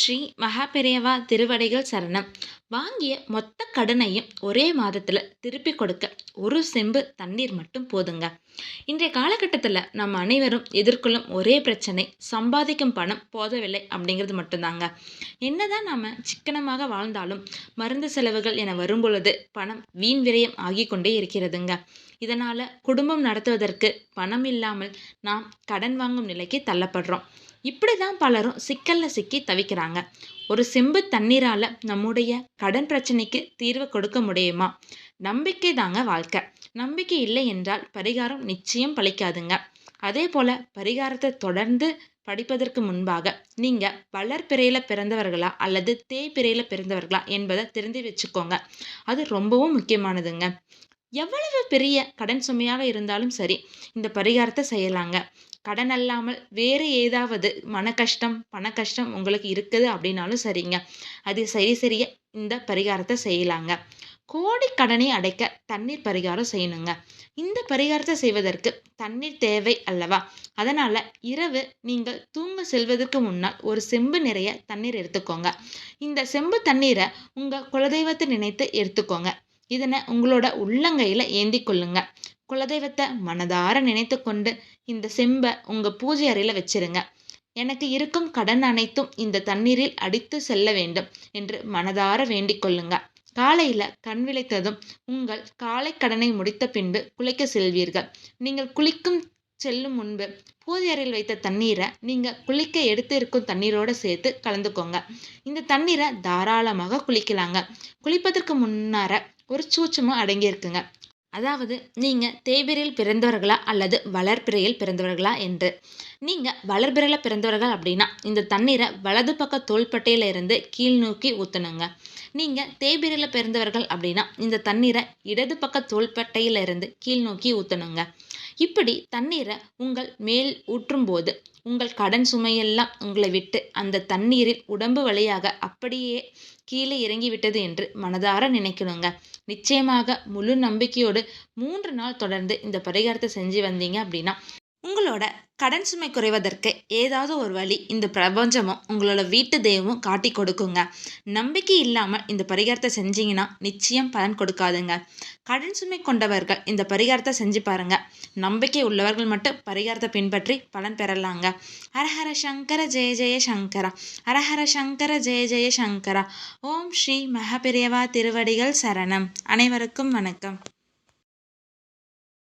ஸ்ரீ மகாபெரியவா திருவடைகள் சரணம். வாங்கிய மொத்த கடனையும் ஒரே மாதத்தில் திருப்பி கொடுக்க ஒரு செம்பு தண்ணீர் மட்டும் போதுங்க. இன்றைய காலகட்டத்தில் நம்ம அனைவரும் எதிர்கொள்ளும் ஒரே பிரச்சனை சம்பாதிக்கும் பணம் போதவில்லை அப்படிங்கிறது மட்டும்தாங்க. என்னதான் நாம் சிக்கனமாக வாழ்ந்தாலும் மருந்து செலவுகள் என வரும்பொழுது பணம் வீண் விரயம் ஆகி கொண்டே இருக்கிறதுங்க. இதனால் குடும்பம் நடத்துவதற்கு பணம் இல்லாமல் நாம் கடன் வாங்கும் நிலைக்கு தள்ளப்படுறோம். இப்படி தான் பலரும் சிக்கலில் சிக்கி தவிக்கிறாங்க. ஒரு செம்பு தண்ணீரால் நம்முடைய கடன் பிரச்சனைக்கு தீர்வு கொடுக்க முடியுமா? நம்பிக்கை தாங்க வாழ்க்கை. நம்பிக்கை இல்லை என்றால் பரிகாரம் நிச்சயம் பழிக்காதுங்க. அதே போல் பரிகாரத்தை தொடர்ந்து படிப்பதற்கு முன்பாக நீங்கள் வளர்பிறையில் பிறந்தவர்களா அல்லது தேய்பிறையில் பிறந்தவர்களா என்பதை தெரிந்து வச்சுக்கோங்க. அது ரொம்பவும் முக்கியமானதுங்க. எவ்வளவு பெரிய கடன் சுமையாக இருந்தாலும் சரி இந்த பரிகாரத்தை செய்யலாங்க. கடன் அல்லாமல் வேறு ஏதாவது மன கஷ்டம் பண கஷ்டம் உங்களுக்கு இருக்குது அப்படின்னாலும் சரிங்க. அது சரி சரியாக இந்த பரிகாரத்தை செய்யலாங்க. கோடி கடனை அடைக்க தண்ணீர் பரிகாரம் செய்யணுங்க. இந்த பரிகாரத்தை செய்வதற்கு தண்ணீர் தேவை அல்லவா? அதனால இரவு நீங்கள் தூங்க செல்வதற்கு முன்னால் ஒரு செம்பு நிறைய தண்ணீர் எடுத்துக்கோங்க. இந்த செம்பு தண்ணீரை உங்கள் குலதெய்வத்தை நினைத்து எடுத்துக்கோங்க. இதனை உங்களோட உள்ளங்கையில் ஏந்தி கொள்ளுங்க குலதெய்வத்தை மனதார நினைத்து கொண்டு இந்த செம்பை உங்கள் பூஜை அறையில் வச்சிருங்க. எனக்கு இருக்கும் கடன் அனைத்தும் இந்த தண்ணீரில் அடித்து செல்ல வேண்டும் என்று மனதார வேண்டிக் கொள்ளுங்க. காலையில் கண் விளைத்ததும் உங்கள் காலை கடனை முடித்த பின்பு குளிக்க செல்வீர்கள். நீங்கள் குளிக்கும் செல்லும் முன்பு பூஜை அறையில் வைத்த தண்ணீரை நீங்கள் குளிக்க எடுத்து இருக்கும் தண்ணீரோடு சேர்த்து கலந்துக்கோங்க. இந்த தண்ணீரை தாராளமாக குளிக்கலாங்க. குளிப்பதற்கு முன்னார ஒரு சூச்சமும் அடங்கியிருக்குங்க. அதாவது நீங்கள் தேய்பிரையில் பிறந்தவர்களா அல்லது வளர்பிறையில் பிறந்தவர்களா என்று. நீங்கள் வளர்பிறையில் பிறந்தவர்கள் அப்படின்னா இந்த தண்ணீரை வலது பக்க தோள்பட்டையில இருந்து கீழ் நோக்கி ஊற்றணுங்க நீங்கள் தேய்பிரையில் பிறந்தவர்கள் அப்படின்னா இந்த தண்ணீரை இடது பக்க தோள்பட்டையில இருந்து கீழ் நோக்கி ஊற்றணுங்க இப்படி தண்ணீரை உங்கள் மேல் ஊற்றும்போது உங்கள் கடன் சுமையெல்லாம் உங்களை விட்டு அந்த தண்ணீரில் உடம்பு வழியாக அப்படியே கீழே இறங்கிவிட்டது என்று மனதார நினைக்கணுங்க. நிச்சயமாக முழு நம்பிக்கையோடு மூன்று நாள் தொடர்ந்து இந்த பரிகாரத்தை செஞ்சு வந்தீங்க அப்படின்னா உங்களோட கடன் சுமை குறைவதற்கு ஏதாவது ஒரு வழி இந்த பிரபஞ்சமும் உங்களோட வீட்டு தெய்வமும் காட்டி கொடுக்குங்க. நம்பிக்கை இல்லாமல் இந்த பரிகாரத்தை செஞ்சீங்கன்னா நிச்சயம் பலன் கொடுக்காதுங்க. கடன் சுமை கொண்டவர்கள் இந்த பரிகாரத்தை செஞ்சு பாருங்க. நம்பிக்கை உள்ளவர்கள் மட்டும் பரிகாரத்தை பின்பற்றி பலன் பெறலாங்க. ஹரஹர சங்கர ஜெய ஜெய சங்கரா. ஹரஹர சங்கர ஜெய ஜெய சங்கரா. ஓம் ஸ்ரீ மகபிரியவா திருவடிகள் சரணம். அனைவருக்கும் வணக்கம்.